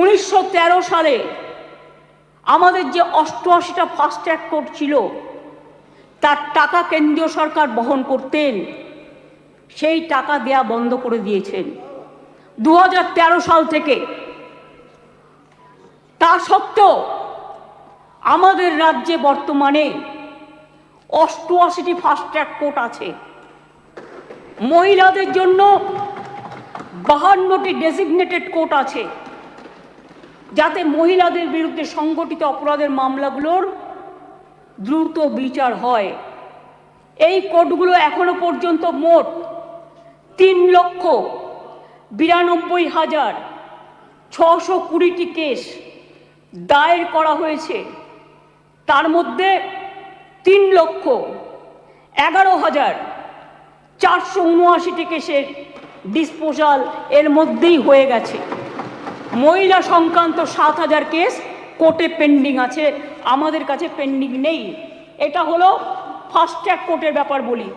উনিশশো তেরো সালে আমাদের যে অষ্টআশিটা ফাস্ট্যাগ কোড ছিল, তার টাকা কেন্দ্রীয় সরকার বহন করতেন, সেই টাকা দেয়া বন্ধ করে দিয়েছেন। দু হাজার তেরো সাল থেকে। তা সত্ত্বেও আমাদের রাজ্যে বর্তমানে অষ্টআশিটি ফাস্ট্যাগ কোর্ট আছে। মহিলাদের জন্য বাহান্নটি ডেসিগনেটেড কোর্ট আছে। যাতে মহিলাদের বিরুদ্ধে সংগঠিত অপরাধের মামলাগুলোর দ্রুত বিচার হয়। এই কোর্টগুলো এখনও পর্যন্ত মোট তিন লক্ষ বিরানব্বই হাজার ছশো কুড়িটি কেস দায়ের করা হয়েছে। তার মধ্যে তিন লক্ষ এগারো হাজার চারশো উনআশিটি কেসের ডিসপোজাল এর মধ্যেই হয়ে গেছে। মহিলা সংক্রান্ত সাত হাজার কেস কোর্টে পেন্ডিং আছে, আমাদের কাছে পেন্ডিং নেই। এটা হলো ফাস্ট ট্র্যাক কোর্টের ব্যাপার বলি।